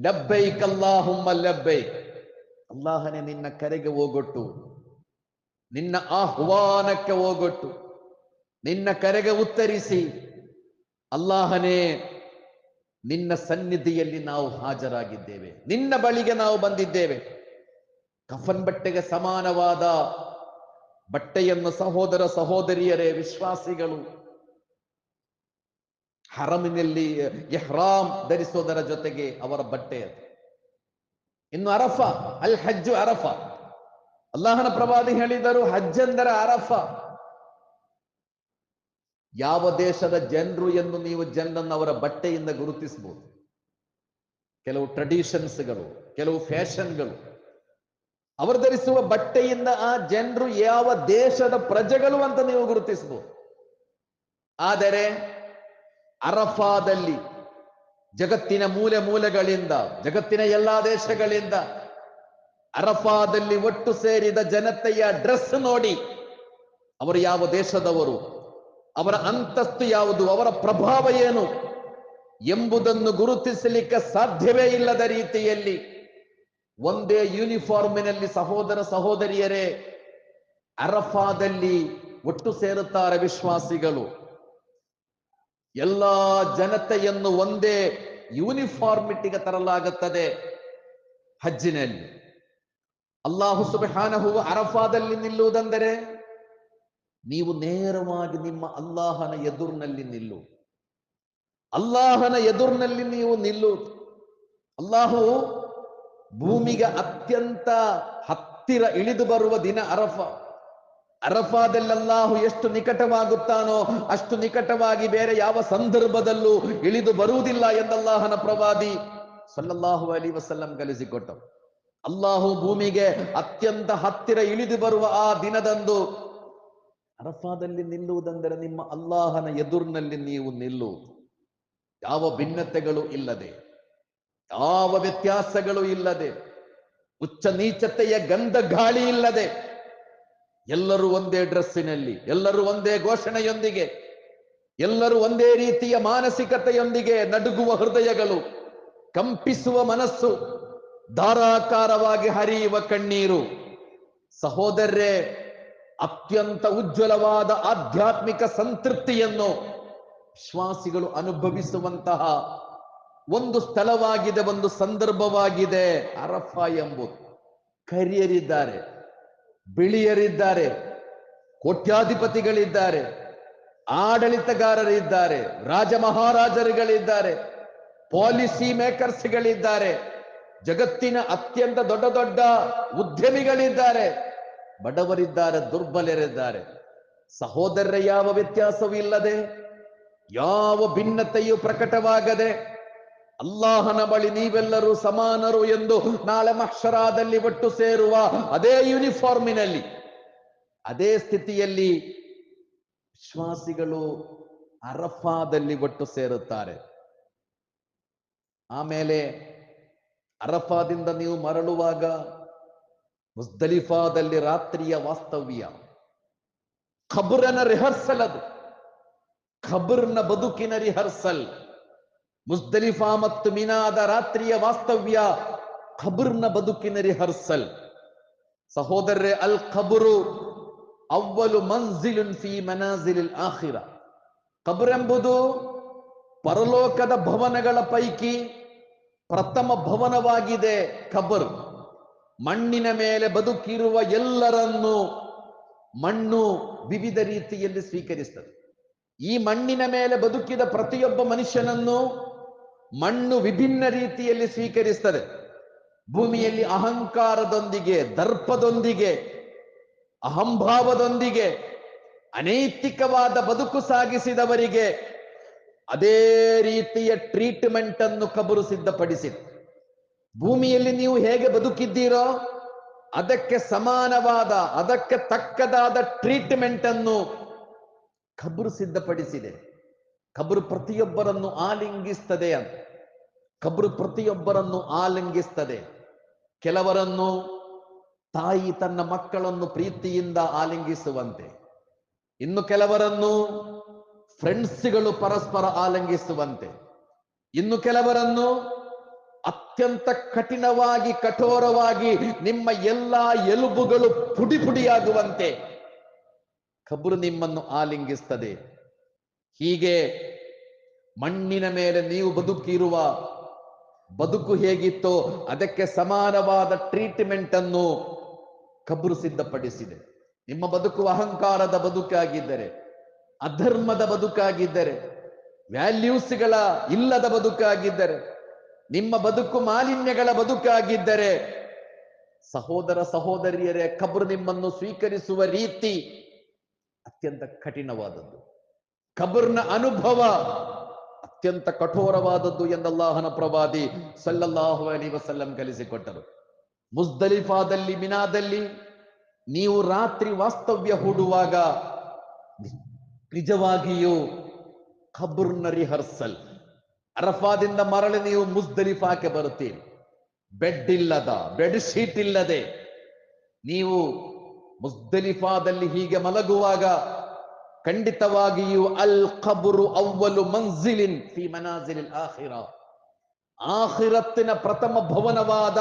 ಲಬ್ಬೈಕ್. ಕಲ್ಲಾಹುಮ್ಮ ಲಬ್ಬೈ ಅಲ್ಲಾಹನೇ ನಿನ್ನ ಕರೆಗೆ ಹೋಗೊಟ್ಟು ನಿನ್ನ ಆಹ್ವಾನಕ್ಕೆ ಹೋಗೊಟ್ಟು, ನಿನ್ನ ಕರೆಗೆ ಉತ್ತರಿಸಿ, ಅಲ್ಲಾಹನೇ, ನಿನ್ನ ಸನ್ನಿಧಿಯಲ್ಲಿ ನಾವು ಹಾಜರಾಗಿದ್ದೇವೆ. ನಿನ್ನ ಬಳಿಗೆ ನಾವು ಬಂದಿದ್ದೇವೆ. ಕಫನ್ ಬಟ್ಟೆಗೆ ಸಮಾನವಾದ ಬಟ್ಟೆಯನ್ನು ಸಹೋದರ ಸಹೋದರಿಯರೇ, ವಿಶ್ವಾಸಿಗಳು, ಹರಮಿನಲ್ಲಿ ಎಹ್ರಾಮ್ ಧರಿಸೋದರ ಜೊತೆಗೆ ಅವರ ಬಟ್ಟೆ ಇನ್ನು ಅರಫ, ಅಲ್ ಹಜ್ಜು ಅರಫ. ಅಲ್ಲಾಹನ ಪ್ರವಾದಿ ಹೇಳಿದರು ಹಜ್ ಎಂದರೆ ಅರಫ. ಯಾವ ದೇಶದ ಜನರು ಎಂದು ನೀವು ಜನರನ್ನು ಅವರ ಬಟ್ಟೆಯಿಂದ ಗುರುತಿಸಬಹುದು. ಕೆಲವು ಟ್ರೆಡಿಷನ್ಸ್ಗಳು, ಕೆಲವು ಫ್ಯಾಷನ್ಗಳು. ಅವರು ಧರಿಸುವ ಬಟ್ಟೆಯಿಂದ ಆ ಜನರು ಯಾವ ದೇಶದ ಪ್ರಜೆಗಳು ಅಂತ ನೀವು ಗುರುತಿಸಬಹುದು. ಆದರೆ ಅರಫಾದಲ್ಲಿ ಜಗತ್ತಿನ ಮೂಲೆ ಮೂಲೆಗಳಿಂದ, ಜಗತ್ತಿನ ಎಲ್ಲಾ ದೇಶಗಳಿಂದ ಅರಫಾದಲ್ಲಿ ಒಟ್ಟು ಸೇರಿದ ಜನತೆಯ ಡ್ರೆಸ್ ನೋಡಿ ಅವರು ಯಾವ ದೇಶದವರು, ಅವರ ಅಂತಸ್ತು ಯಾವುದು, ಅವರ ಪ್ರಭಾವ ಏನು ಎಂಬುದನ್ನು ಗುರುತಿಸಲಿಕ್ಕೆ ಸಾಧ್ಯವೇ ಇಲ್ಲದ ರೀತಿಯಲ್ಲಿ ಒಂದೇ ಯೂನಿಫಾರ್ಮಿನಲ್ಲಿ ಸಹೋದರ ಸಹೋದರಿಯರೇ, ಅರಫಾದಲ್ಲಿ ಒಟ್ಟು ಸೇರುತ್ತಾರೆ ವಿಶ್ವಾಸಿಗಳು. ಎಲ್ಲಾ ಜನತೆಯನ್ನು ಒಂದೇ ಯೂನಿಫಾರ್ಮಿಟಿಗೆ ತರಲಾಗುತ್ತದೆ ಹಜ್ಜಿನಲ್ಲಿ. ಅಲ್ಲಾಹು ಸುಬಹಾನಹು ಅರಫಾದಲ್ಲಿ ನಿಲ್ಲುವುದೆಂದರೆ ನೀವು ನೇರವಾಗಿ ನಿಮ್ಮ ಅಲ್ಲಾಹನ ಎದುರಿನಲ್ಲಿ ನಿಲ್ಲು. ಅಲ್ಲಾಹನ ಎದುರಿನಲ್ಲಿ ನೀವು ನಿಲ್ಲು. ಅಲ್ಲಾಹು ಭೂಮಿಗೆ ಅತ್ಯಂತ ಹತ್ತಿರ ಇಳಿದು ಬರುವ ದಿನ ಅರಫ. ಅರಫಾದಲ್ಲಿ ಅಲ್ಲಾಹು ಎಷ್ಟು ನಿಕಟವಾಗುತ್ತಾನೋ ಅಷ್ಟು ನಿಕಟವಾಗಿ ಬೇರೆ ಯಾವ ಸಂದರ್ಭದಲ್ಲೂ ಇಳಿದು ಬರುವುದಿಲ್ಲ ಎಂದಲ್ಲಾಹನ ಪ್ರವಾದಿ ಸಲ್ಲಲ್ಲಾಹು ಅಲಿ ವಸಲ್ಲಂ ಕಲಿಸಿಕೊಟ್ಟವು ಅಲ್ಲಾಹು ಭೂಮಿಗೆ ಅತ್ಯಂತ ಹತ್ತಿರ ಇಳಿದು ಬರುವ ಆ ದಿನದಂದು ಅರಫಾದಲ್ಲಿ ನಿಲ್ಲುವುದೆಂದರೆ ನಿಮ್ಮ ಅಲ್ಲಾಹನ ಎದುರಿನಲ್ಲಿ ನೀವು ನಿಲ್ಲುವುದು. ಯಾವ ಭಿನ್ನತೆಗಳು ಇಲ್ಲದೆ, ಯಾವ ವ್ಯತ್ಯಾಸಗಳು ಇಲ್ಲದೆ ಉಚ್ಚ ನೀಚತೆಯ ಗಂಧ ಗಾಳಿ ಇಲ್ಲದೆ, ಎಲ್ಲರೂ ಒಂದೇ ಡ್ರೆಸ್ಸಿನಲ್ಲಿ, ಎಲ್ಲರೂ ಒಂದೇ ಘೋಷಣೆಯೊಂದಿಗೆ, ಎಲ್ಲರೂ ಒಂದೇ ರೀತಿಯ ಮಾನಸಿಕತೆಯೊಂದಿಗೆ ನಡುಗುವ ಹೃದಯಗಳು, ಕಂಪಿಸುವ ಮನಸ್ಸು ಧಾರಾಕಾರವಾಗಿ ಹರಿಯುವ ಕಣ್ಣೀರು. ಸಹೋದರರೇ, ಅತ್ಯಂತ ಉಜ್ವಲವಾದ ಆಧ್ಯಾತ್ಮಿಕ ಸಂತೃಪ್ತಿಯನ್ನು ವಿಶ್ವಾಸಿಗಳು ಅನುಭವಿಸುವಂತಹ ಒಂದು ಸ್ಥಳವಾಗಿದೆ, ಒಂದು ಸಂದರ್ಭವಾಗಿದೆ. ಅರಫ ಎಂಬುದು. ಕರಿಯರಿದ್ದಾರೆ, ಬಿಳಿಯರಿದ್ದಾರೆ, ಕೋಟ್ಯಾಧಿಪತಿಗಳಿದ್ದಾರೆ, ಆಡಳಿತಗಾರರಿದ್ದಾರೆ ರಾಜ ಮಹಾರಾಜರುಗಳಿದ್ದಾರೆ ಪಾಲಿಸಿ ಮೇಕರ್ಸ್ಗಳಿದ್ದಾರೆ. ಜಗತ್ತಿನ ಅತ್ಯಂತ ದೊಡ್ಡ ದೊಡ್ಡ ಉದ್ಯಮಿಗಳಿದ್ದಾರೆ. ಬಡವರಿದ್ದಾರೆ, ದುರ್ಬಲರಿದ್ದಾರೆ. ಸಹೋದರರ ಯಾವ ವ್ಯತ್ಯಾಸವೂ ಇಲ್ಲದೆ, ಯಾವ ಭಿನ್ನತೆಯು ಪ್ರಕಟವಾಗದೆ, ಅಲ್ಲಾಹನ ಬಳಿ ನೀವೆಲ್ಲರೂ ಸಮಾನರು ಎಂದು ನಾಳೆ ಮಕ್ಷರಾದಲ್ಲಿ ಒಟ್ಟು ಸೇರುವ ಅದೇ ಯೂನಿಫಾರ್ಮಿನಲ್ಲಿ, ಅದೇ ಸ್ಥಿತಿಯಲ್ಲಿ ವಿಶ್ವಾಸಿಗಳು ಅರಫಾದಲ್ಲಿ ಒಟ್ಟು ಸೇರುತ್ತಾರೆ. ಆಮೇಲೆ ಅರಫಾದಿಂದ ನೀವು ಮರಳುವಾಗ ಮುಸ್ದಲಿಫಾದಲ್ಲಿ ರಾತ್ರಿಯ ವಾಸ್ತವ್ಯ. ಖಬರನ ರಿಹರ್ಸಲ್ ಅದು. ಖಬರ್ನ ಬದುಕಿನ ರಿಹರ್ಸಲ್ ಮುಸ್ದಲಿಫಾ ಮತ್ತು ಮಿನಾದ ರಾತ್ರಿಯ ವಾಸ್ತವ್ಯ ಖಬರ್ನ ಬದುಕಿನ ರಿಹರ್ಸಲ್ ಸಹೋದರರೇ, ಅಲ್ ಖಬರು ಅವ್ವಲು ಮಂಜಿಲುನ್ ಫಿ ಮನಾಜಿಲ್ ಆಖಿರ. ಖಬರ್ ಎಂಬುದು ಪರಲೋಕದ ಭವನಗಳ ಪೈಕಿ ಪ್ರಥಮ ಭವನವಾಗಿದೆ ಖಬರ್ ಮಣ್ಣಿನ ಮೇಲೆ ಬದುಕಿರುವ ಎಲ್ಲರನ್ನು ಮಣ್ಣು ವಿವಿಧ ರೀತಿಯಲ್ಲಿ ಸ್ವೀಕರಿಸ್ತದೆ. ಈ ಮಣ್ಣಿನ ಮೇಲೆ ಬದುಕಿದ ಪ್ರತಿಯೊಬ್ಬ ಮನುಷ್ಯನನ್ನು ಮಣ್ಣು ವಿಭಿನ್ನ ರೀತಿಯಲ್ಲಿ ಸ್ವೀಕರಿಸ್ತದೆ. ಭೂಮಿಯಲ್ಲಿ ಅಹಂಕಾರದೊಂದಿಗೆ, ದರ್ಪದೊಂದಿಗೆ, ಅಹಂಭಾವದೊಂದಿಗೆ, ಅನೈತಿಕವಾದ ಬದುಕು ಸಾಗಿಸಿದವರಿಗೆ ಅದೇ ರೀತಿಯ ಟ್ರೀಟ್ಮೆಂಟ್ ಅನ್ನು ಕಬರು ಸಿದ್ಧಪಡಿಸಿತು ಭೂಮಿಯಲ್ಲಿ ನೀವು ಹೇಗೆ ಬದುಕಿದ್ದೀರೋ ಅದಕ್ಕೆ ಸಮಾನವಾದ, ಅದಕ್ಕೆ ತಕ್ಕದಾದ ಟ್ರೀಟ್ಮೆಂಟ್ ಅನ್ನು ಕಬರು ಸಿದ್ಧಪಡಿಸಿದೆ. ಕಬರು ಪ್ರತಿಯೊಬ್ಬರನ್ನು ಆಲಿಂಗಿಸ್ತದೆ ಅಂತ. ಕಬರು ಪ್ರತಿಯೊಬ್ಬರನ್ನು ಆಲಿಂಗಿಸ್ತದೆ. ಕೆಲವರನ್ನು ತಾಯಿ ತನ್ನ ಮಕ್ಕಳನ್ನು ಪ್ರೀತಿಯಿಂದ ಆಲಿಂಗಿಸುವಂತೆ. ಇನ್ನು ಕೆಲವರನ್ನು ಫ್ರೆಂಡ್ಸ್ಗಳು ಪರಸ್ಪರ ಆಲಂಗಿಸುವಂತೆ. ಇನ್ನು ಕೆಲವರನ್ನು ಅತ್ಯಂತ ಕಠಿಣವಾಗಿ, ಕಠೋರವಾಗಿ ನಿಮ್ಮ ಎಲ್ಲಾ ಎಲುಬುಗಳು ಪುಡಿ ಪುಡಿಯಾಗುವಂತೆ. ಕಬ್ರು ನಿಮ್ಮನ್ನು ಆಲಿಂಗಿಸ್ತದೆ. ಹೀಗೆ ಮಣ್ಣಿನ ಮೇಲೆ ನೀವು ಬದುಕಿರುವ ಬದುಕು ಹೇಗಿತ್ತೋ ಅದಕ್ಕೆ ಸಮಾನವಾದ ಟ್ರೀಟ್ಮೆಂಟ್ ಅನ್ನು ಕಬ್ರು ಸಿದ್ಧಪಡಿಸಿದೆ. ನಿಮ್ಮ ಬದುಕು ಅಹಂಕಾರದ ಬದುಕಾಗಿದ್ದರೆ ಅಧರ್ಮದ ಬದುಕಾಗಿದ್ದರೆ, ವ್ಯಾಲ್ಯೂಸ್ಗಳ ಇಲ್ಲದ ಬದುಕಾಗಿದ್ದರೆ, ನಿಮ್ಮ ಬದುಕು ಮಾಲಿನ್ಯಗಳ ಬದುಕಾಗಿದ್ದರೆ, ಸಹೋದರ ಸಹೋದರಿಯರೇ, ಕಬ್ರು ನಿಮ್ಮನ್ನು ಸ್ವೀಕರಿಸುವ ರೀತಿ ಅತ್ಯಂತ ಕಠಿಣವಾದದ್ದು. ಕಬರ್ನ ಅನುಭವ ಅತ್ಯಂತ ಕಠೋರವಾದದ್ದು ಎಂದಲ್ಲಾಹನ ಪ್ರವಾದಿ ಸಲ್ಲಲ್ಲಾಹು ಅಲಿ ವಸಲ್ಲಂ ಕಲಿಸಿಕೊಟ್ಟರು. ಮುಸ್ದಲಿಫಾದಲ್ಲಿ, ಮಿನಾದಲ್ಲಿ ನೀವು ರಾತ್ರಿ ವಾಸ್ತವ್ಯ ಹೂಡುವಾಗ ನಿಜವಾಗಿಯೂ ಖಬರ್ನ ರಿಹರ್ಸಲ್ ಅರಫಾದಿಂದ ಮರಳಿ ನೀವು ಮುಸ್ದಲಿಫಾಕೆ ಬರುತ್ತೀರಿ. ಬೆಡ್ ಇಲ್ಲದ ಬೆಡ್ ಶೀಟ್ ಇಲ್ಲದೆ ನೀವು ಮುಸ್ದಲಿಫಾದಲ್ಲಿ ಹೀಗೆ ಮಲಗುವಾಗ ಖಂಡಿತವಾಗಿಯೂ ಅಲ್ ಖಬರು ಅವ್ವಲು ಮಂಜಿಲಿನ್ ಫಿ ಮನಾಜಿಲ್ ಆಖಿರ. ಆಖಿರತ್ತಿನ ಪ್ರಥಮ ಭವನವಾದ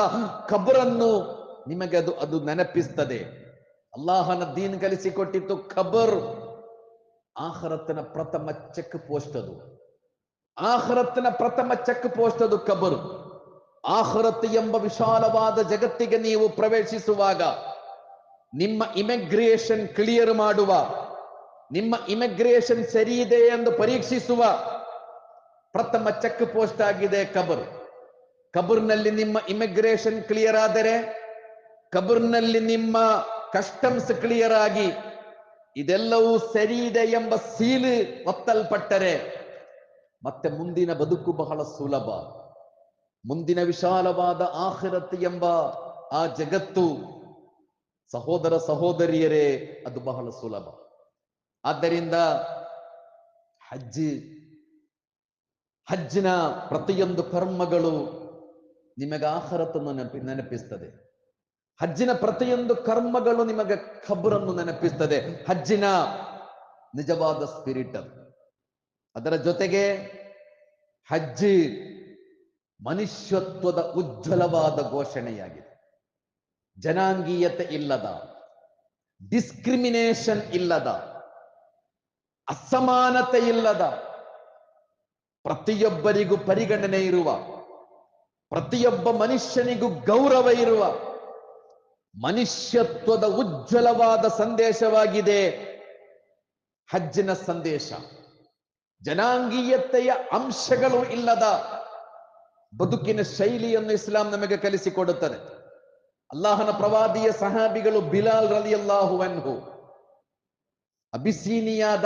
ಖಬರನ್ನು ನಿಮಗೆ ಅದು ಅದು ನೆನಪಿಸ್ತದೆ. ಅಲ್ಲಾಹನ ದೀನ್ ಕಲಿಸಿಕೊಟ್ಟಿತ್ತು ಖಬರ್. ಆಖರತ್ತಿನ ಪ್ರಥಮ ಚೆಕ್ ಪೋಸ್ಟ್ ಅದು. ಆಖರತ್ತಿನ ಪ್ರಥಮ ಚೆಕ್ ಪೋಸ್ಟ್ ಅದು ಕಬರು. ಆಖರತ್ ಎಂಬ ವಿಶಾಲವಾದ ಜಗತ್ತಿಗೆ ನೀವು ಪ್ರವೇಶಿಸುವಾಗ, ನಿಮ್ಮ ಇಮಿಗ್ರೇಷನ್ ಕ್ಲಿಯರ್ ಮಾಡುವ, ನಿಮ್ಮ ಇಮಿಗ್ರೇಷನ್ ಸರಿ ಇದೆ ಎಂದು ಪರೀಕ್ಷಿಸುವ ಪ್ರಥಮ ಚೆಕ್ ಪೋಸ್ಟ್ ಆಗಿದೆ ಕಬರ್. ಕಬರ್ನಲ್ಲಿ ನಿಮ್ಮ ಇಮಿಗ್ರೇಷನ್ ಕ್ಲಿಯರ್ ಆದರೆ, ಕಬರ್ನಲ್ಲಿ ನಿಮ್ಮ ಕಸ್ಟಮ್ಸ್ ಕ್ಲಿಯರ್ ಆಗಿ ಇದೆಲ್ಲವೂ ಸರಿ ಇದೆ ಎಂಬ ಸೀಲು ಒತ್ತಲ್ಪಟ್ಟರೆ ಮತ್ತೆ ಮುಂದಿನ ಬದುಕು ಬಹಳ ಸುಲಭ. ಮುಂದಿನ ವಿಶಾಲವಾದ ಆಖಿರತ್ ಎಂಬ ಆ ಜಗತ್ತು ಸಹೋದರ ಸಹೋದರಿಯರೇ, ಅದು ಬಹಳ ಸುಲಭ. ಆದ್ದರಿಂದ ಹಜ್ ಹಜ್ಜಿನ ಪ್ರತಿಯೊಂದು ಕರ್ಮಗಳು ನಿಮಗೆ ಆಖರತನ್ನು ನೆನಪಿ, ನೆನಪಿಸ್ತದೆ. ಹಜ್ಜಿನ ಪ್ರತಿಯೊಂದು ಕರ್ಮಗಳು ನಿಮಗೆ ಖಬರನ್ನು ನೆನಪಿಸ್ತದೆ. ಹಜ್ಜಿನ ನಿಜವಾದ ಸ್ಪಿರಿಟ್ ಅದು. ಅದರ ಜೊತೆಗೆ ಹಜ್ಜಿ ಮನುಷ್ಯತ್ವದ ಉಜ್ವಲವಾದ ಘೋಷಣೆಯಾಗಿದೆ. ಜನಾಂಗೀಯತೆ ಇಲ್ಲದ ಡಿಸ್ಕ್ರಿಮಿನೇಷನ್ ಇಲ್ಲದ, ಅಸಮಾನತೆ ಇಲ್ಲದ, ಪ್ರತಿಯೊಬ್ಬರಿಗೂ ಪರಿಗಣನೆ ಇರುವ, ಪ್ರತಿಯೊಬ್ಬ ಮನುಷ್ಯನಿಗೂ ಗೌರವ ಇರುವ ಮನುಷ್ಯತ್ವದ ಉಜ್ವಲವಾದ ಸಂದೇಶವಾಗಿದೆ. ಹಜ್ಜಿನ ಸಂದೇಶ. ಜನಾಂಗೀಯತೆಯ ಅಂಶಗಳು ಇಲ್ಲದ ಬದುಕಿನ ಶೈಲಿಯನ್ನು ಇಸ್ಲಾಂ ನಮಗೆ ಕಲಿಸಿಕೊಡುತ್ತದೆ. ಅಲ್ಲಾಹನ ಪ್ರವಾದಿಯ ಸಹಾಬಿಗಳು ಬಿಲಾಲ್ ರಲಿ ಅಲ್ಲಾಹುವನ್ಹು ಅಬಿಸೀನಿಯಾದ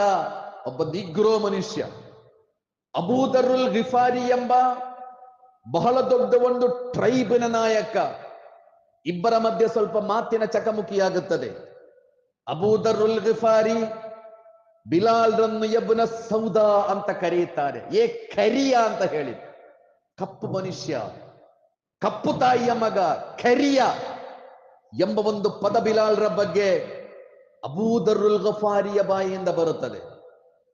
ಒಬ್ಬ ನಿಗ್ರೋ ಮನುಷ್ಯ. ಅಬೂದರುಲ್ ಗಿಫಾರಿ ಎಂಬ ಬಹಳ ದೊಡ್ಡ ಒಂದು ಟ್ರೈಬಿನ ನಾಯಕ. ಇಬ್ಬರ ಮಧ್ಯೆ ಸ್ವಲ್ಪ ಮಾತಿನ ಚಕಮುಕಿಯಾಗುತ್ತದೆ. ಅಬೂದರುಲ್ ಗಿಫಾರಿ ಬಿಲಾಲ್ ರನ್ನು ಯಬುನ ಸೌದಾ ಅಂತ ಕರೆಯುತ್ತಾರೆ. ಏ ಕರಿಯ ಅಂತ ಹೇಳಿ. ಕಪ್ಪು ಮನುಷ್ಯ, ಕಪ್ಪು ತಾಯಿಯ ಮಗ, ಕರಿಯ ಎಂಬ ಒಂದು ಪದ ಬಿಲಾಲ್ರ ಬಗ್ಗೆ ಅಬೂದರುಲ್ ಗಫಾರಿಯ ಬಾಯಿಯಿಂದ ಬರುತ್ತದೆ.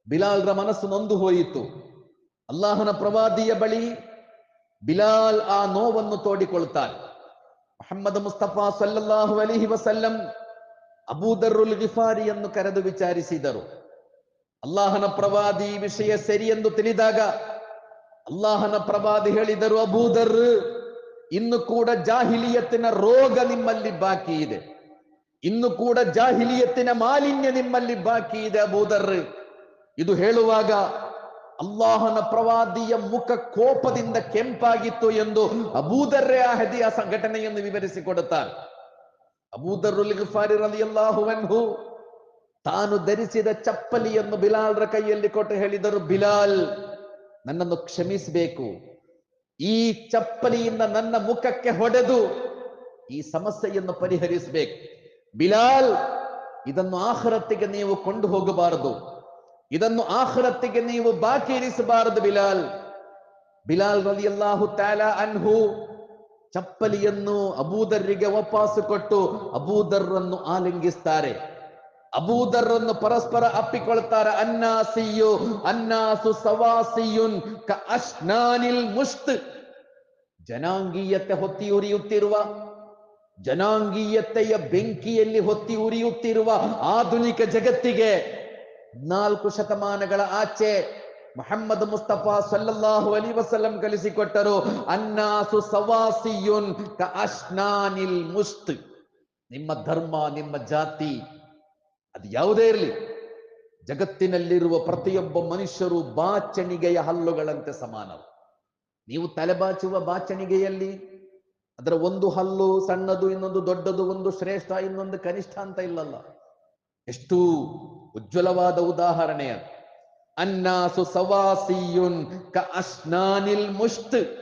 ಬಿಲಾಲ್ರ ಮನಸ್ಸು ನೊಂದು ಹೋಯಿತು. ಅಲ್ಲಾಹನ ಪ್ರವಾದಿಯ ಬಳಿ ಬಿಲಾಲ್ ಆ ನೋವನ್ನು ಮೊಹಮ್ಮದ್ ಮುಸ್ತಫಾ ಸಲ್ಲಲ್ಲಾಹು ಅಲಿಹಿ ವಸಲ್ಲಂ ಗಿಫಾರಿ ಎಂದು ಕರೆದು ವಿಚಾರಿಸಿದರು ಅಲ್ಲಾಹನ ಪ್ರವಾದಿ ವಿಷಯ ಸರಿ ಎಂದು ತಿಳಿದಾಗ ಅಲ್ಲಾಹನ ಪ್ರವಾದಿ ಹೇಳಿದರು ಅಬೂದರ್ ಇನ್ನು ಕೂಡ ಜಾಹಿಲಿಯತ್ತಿನ ರೋಗ ನಿಮ್ಮಲ್ಲಿ ಬಾಕಿ ಇದೆ ಇನ್ನು ಕೂಡ ಜಾಹಿಲಿಯತ್ತಿನ ಮಾಲಿನ್ಯ ನಿಮ್ಮಲ್ಲಿ ಬಾಕಿ ಇದೆ ಅಬೂದರ್ ಇದು ಹೇಳುವಾಗ ಅಲ್ಲಾಹನ ಪ್ರವಾದಿಯ ಮುಖ ಕೋಪದಿಂದ ಕೆಂಪಾಗಿತ್ತು ಎಂದು ಅಬೂದರ್ರೆ ಆ ಹದಿಯ ಘಟನೆಯನ್ನು ವಿವರಿಸಿಕೊಡುತ್ತಾರೆ. ಅನ್ಹು ತಾನು ಧರಿಸಿದ ಚಪ್ಪಲಿಯನ್ನು ಬಿಲಾಲ್ರ ಕೈಯಲ್ಲಿ ಕೊಟ್ಟು ಹೇಳಿದರು, ಬಿಲಾಲ್ ನನ್ನನ್ನು ಕ್ಷಮಿಸಬೇಕು. ಈ ಚಪ್ಪಲಿಯಿಂದ ನನ್ನ ಮುಖಕ್ಕೆ ಹೊಡೆದು ಈ ಸಮಸ್ಯೆಯನ್ನು ಪರಿಹರಿಸಬೇಕು. ಬಿಲಾಲ್, ಇದನ್ನು ಆಹರತ್ತಿಗೆ ನೀವು ಕೊಂಡು ಹೋಗಬಾರದು ಇದನ್ನು ಆಹ್ರತ್ತಿಗೆ ನೀವು ಬಾಕಿ ಇರಿಸಬಾರದು, ಬಿಲಾಲ್. ಬಿಲಾಲ್ ರಲಿಯಲ್ಲಾಹು ತಾಲ ಅನ್ಹು ಚಪ್ಪಲಿಯನ್ನು ಅಬೂದರ್ರಿಗೆ ವಾಪಾಸು ಕೊಟ್ಟು ಅಬೂದರ್ರನ್ನು ಆಲಿಂಗಿಸ್ತಾರೆ. ಅಬೂದರ್ರನ್ನು ಪರಸ್ಪರ ಅಪ್ಪಿಕೊಳ್ತಾರೆ. ಅನ್ನಾಸಿಯು ಅನ್ನಾಸು ಸವಾಸಿಯುನ್ ಕ ಅಶ್ನಾನಿಲ್ ಮುಷ್ತ್. ಜನಾಂಗೀಯತೆ ಹೊತ್ತಿ ಉರಿಯುತ್ತಿರುವ, ಜನಾಂಗೀಯತೆಯ ಬೆಂಕಿಯಲ್ಲಿ ಹೊತ್ತಿ ಉರಿಯುತ್ತಿರುವ ಆಧುನಿಕ ಜಗತ್ತಿಗೆ ನಾಲ್ಕು ಶತಮಾನಗಳ ಆಚೆ ಮೊಹಮ್ಮದ್ ಮುಸ್ತಫಾ ಸಲ್ಲಲ್ಲಾಹು ಅಲಿ ವಸಲ್ಲಂ ಕಲಿಸಿಕೊಟ್ಟರು, ಅನ್ನಾಸು ಸವಾಸಿಯುನ್ ಅಶ್ನಾನಿಲ್ ಮುಸ್ತ್. ನಿಮ್ಮ ಧರ್ಮ, ನಿಮ್ಮ ಜಾತಿ, ಅದು ಯಾವುದೇ ಇರಲಿ, ಜಗತ್ತಿನಲ್ಲಿರುವ ಪ್ರತಿಯೊಬ್ಬ ಮನುಷ್ಯರು ಬಾಚಣಿಗೆಯ ಹಲ್ಲುಗಳಂತೆ ಸಮಾನವು ನೀವು ತಲೆಬಾಚುವ ಬಾಚಣಿಗೆಯಲ್ಲಿ, ಅದರ ಒಂದು ಹಲ್ಲು ಸಣ್ಣದು, ಇನ್ನೊಂದು ದೊಡ್ಡದು, ಒಂದು ಶ್ರೇಷ್ಠ, ಇನ್ನೊಂದು ಕನಿಷ್ಠ ಅಂತ ಇಲ್ಲಲ್ಲ. ಎಷ್ಟು ಉಜ್ವಲವಾದ ಉದಾಹರಣೆ ಅದು. ಅನ್ನಾಸು ಸವಾಸಿಯುನ್ ಕ ಅಸ್ನಾನಿಲ್ ಮುಷ್ತ್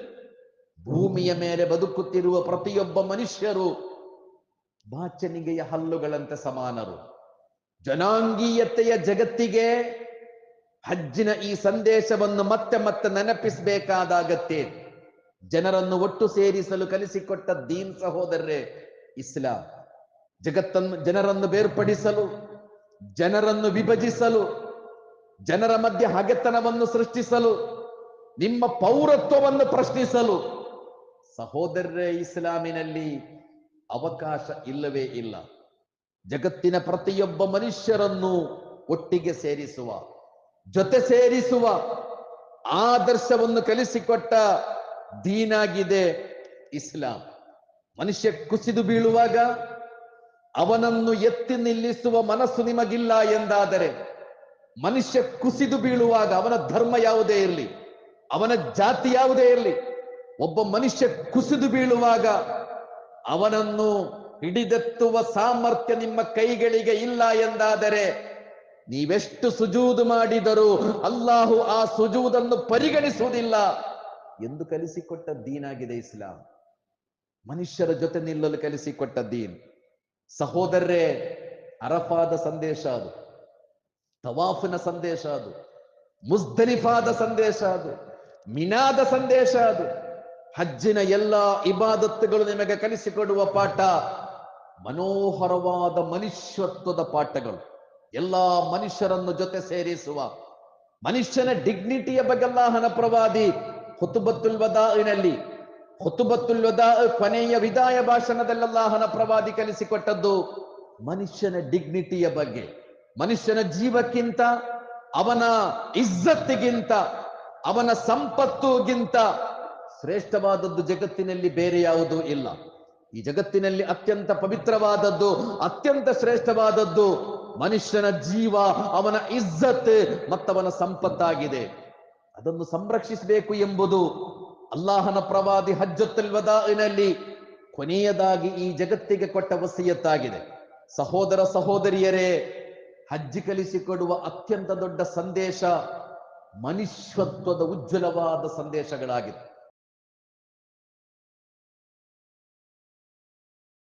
ಭೂಮಿಯ ಮೇಲೆ ಬದುಕುತ್ತಿರುವ ಪ್ರತಿಯೊಬ್ಬ ಮನುಷ್ಯರು ಬಾಚನಿಗೆಯ ಹಲ್ಲುಗಳಂತೆ ಸಮಾನರು. ಜನಾಂಗೀಯತೆಯ ಜಗತ್ತಿಗೆ ಹಜ್ಜಿನ ಈ ಸಂದೇಶವನ್ನು ಮತ್ತೆ ಮತ್ತೆ ನೆನಪಿಸಬೇಕಾದ ಅಗತ್ಯ ಜನರನ್ನು ಒಟ್ಟು ಸೇರಿಸಲು ಕಲಿಸಿಕೊಟ್ಟ ದೀನ್ ಸಹೋದರರೇ ಇಸ್ಲಾಂ. ಜಗತ್ತನ್ನು ಜನರನ್ನು ಬೇರ್ಪಡಿಸಲು ಜನರನ್ನು ವಿಭಜಿಸಲು, ಜನರ ಮಧ್ಯೆ ಹಗೆತನವನ್ನು ಸೃಷ್ಟಿಸಲು, ನಿಮ್ಮ ಪೌರತ್ವವನ್ನು ಪ್ರಶ್ನಿಸಲು ಸಹೋದರರೇ, ಇಸ್ಲಾಮಿನಲ್ಲಿ ಅವಕಾಶ ಇಲ್ಲವೇ ಇಲ್ಲ. ಜಗತ್ತಿನ ಪ್ರತಿಯೊಬ್ಬ ಮನುಷ್ಯರನ್ನು ಒಟ್ಟಿಗೆ ಸೇರಿಸುವ, ಜೊತೆ ಸೇರಿಸುವ ಆದರ್ಶವನ್ನು ಕಲಿಸಿಕೊಟ್ಟ ದೀನಾಗಿದೆ ಇಸ್ಲಾಂ. ಮನುಷ್ಯ ಕುಸಿದು ಬೀಳುವಾಗ ಅವನನ್ನು ಎತ್ತಿ ನಿಲ್ಲಿಸುವ ಮನಸ್ಸು ನಿಮಗಿಲ್ಲ ಎಂದಾದರೆ ಮನುಷ್ಯ ಕುಸಿದು ಬೀಳುವಾಗ ಅವನ ಧರ್ಮ ಯಾವುದೇ ಇರಲಿ, ಅವನ ಜಾತಿ ಯಾವುದೇ ಇರಲಿ, ಒಬ್ಬ ಮನುಷ್ಯ ಕುಸಿದು ಬೀಳುವಾಗ ಅವನನ್ನು ಹಿಡಿದೆತ್ತುವ ಸಾಮರ್ಥ್ಯ ನಿಮ್ಮ ಕೈಗಳಿಗೆ ಇಲ್ಲ ಎಂದಾದರೆ ನೀವೆಷ್ಟು ಸುಜೂದು ಮಾಡಿದರೂ ಅಲ್ಲಾಹು ಆ ಸುಜೂದನ್ನು ಪರಿಗಣಿಸುವುದಿಲ್ಲ ಎಂದು ಕಲಿಸಿಕೊಟ್ಟ ದೀನಾಗಿದೆ ಇಸ್ಲಾಂ. ಮನುಷ್ಯರ ಜೊತೆ ನಿಲ್ಲಲು ಕಲಿಸಿಕೊಟ್ಟ ದೀನ್. ಸಹೋದರರೇ, ಅರಫಾದ ಸಂದೇಶ ಅದು, ತವಾಫಿನ ಸಂದೇಶ ಅದು, ಮುಸ್ದಲಿಫಾದ ಸಂದೇಶ ಅದು, ಮಿನಾದ ಸಂದೇಶ ಅದು. ಹಜ್ಜಿನ ಎಲ್ಲ ಇಬಾದತ್ತುಗಳು ನಿಮಗೆ ಕಲಿಸಿಕೊಡುವ ಪಾಠ, ಮನೋಹರವಾದ ಮನುಷ್ಯತ್ವದ ಪಾಠಗಳು. ಎಲ್ಲಾ ಮನುಷ್ಯರನ್ನು ಜೊತೆ ಸೇರಿಸುವ, ಮನುಷ್ಯನ ಡಿಗ್ನಿಟಿಯ ಬಗ್ಗೆ ಅಲ್ಲಾಹನ ಪ್ರವಾದಿ ಹುತುಬತ್ತುಲ್ ವದಾ ಕೊನೆಯ ವಿದಾಯ ಭಾಷಣದಲ್ಲಿ ಅಲ್ಲಾಹನ ಪ್ರವಾದಿ ಕಲಿಸಿಕೊಟ್ಟದ್ದು ಮನುಷ್ಯನ ಡಿಗ್ನಿಟಿಯ ಬಗ್ಗೆ. ಮನುಷ್ಯನ ಜೀವಕ್ಕಿಂತ, ಅವನ ಇಜ್ಜತ್ತಿಗಿಂತ, ಅವನ ಸಂಪತ್ತುಗಿಂತ ಶ್ರೇಷ್ಠವಾದದ್ದು ಜಗತ್ತಿನಲ್ಲಿ ಬೇರೆ ಯಾವುದೂ ಇಲ್ಲ. ಈ ಜಗತ್ತಿನಲ್ಲಿ ಅತ್ಯಂತ ಪವಿತ್ರವಾದದ್ದು, ಅತ್ಯಂತ ಶ್ರೇಷ್ಠವಾದದ್ದು ಮನುಷ್ಯನ ಜೀವ, ಅವನ ಇಜ್ಜತ್ ಮತ್ತವನ ಸಂಪತ್ತಾಗಿದೆ. ಅದನ್ನು ಸಂರಕ್ಷಿಸಬೇಕು ಎಂಬುದು ಅಲ್ಲಾಹನ ಪ್ರವಾದಿ ಹಜ್ಜತ್ತಲ್ ವದಾಇನಲ್ಲಿ ಕೊನೆಯದಾಗಿ ಈ ಜಗತ್ತಿಗೆ ಕೊಟ್ಟ ವಸಿಯತ್ತಾಗಿದೆ. ಸಹೋದರ ಸಹೋದರಿಯರೇ, ಹಜ್ಜಿ ಕಲಿಸಿಕೊಡುವ ಅತ್ಯಂತ ದೊಡ್ಡ ಸಂದೇಶ ಮನುಷ್ಯತ್ವದ ಉಜ್ವಲವಾದ ಸಂದೇಶಗಳಾಗಿದೆ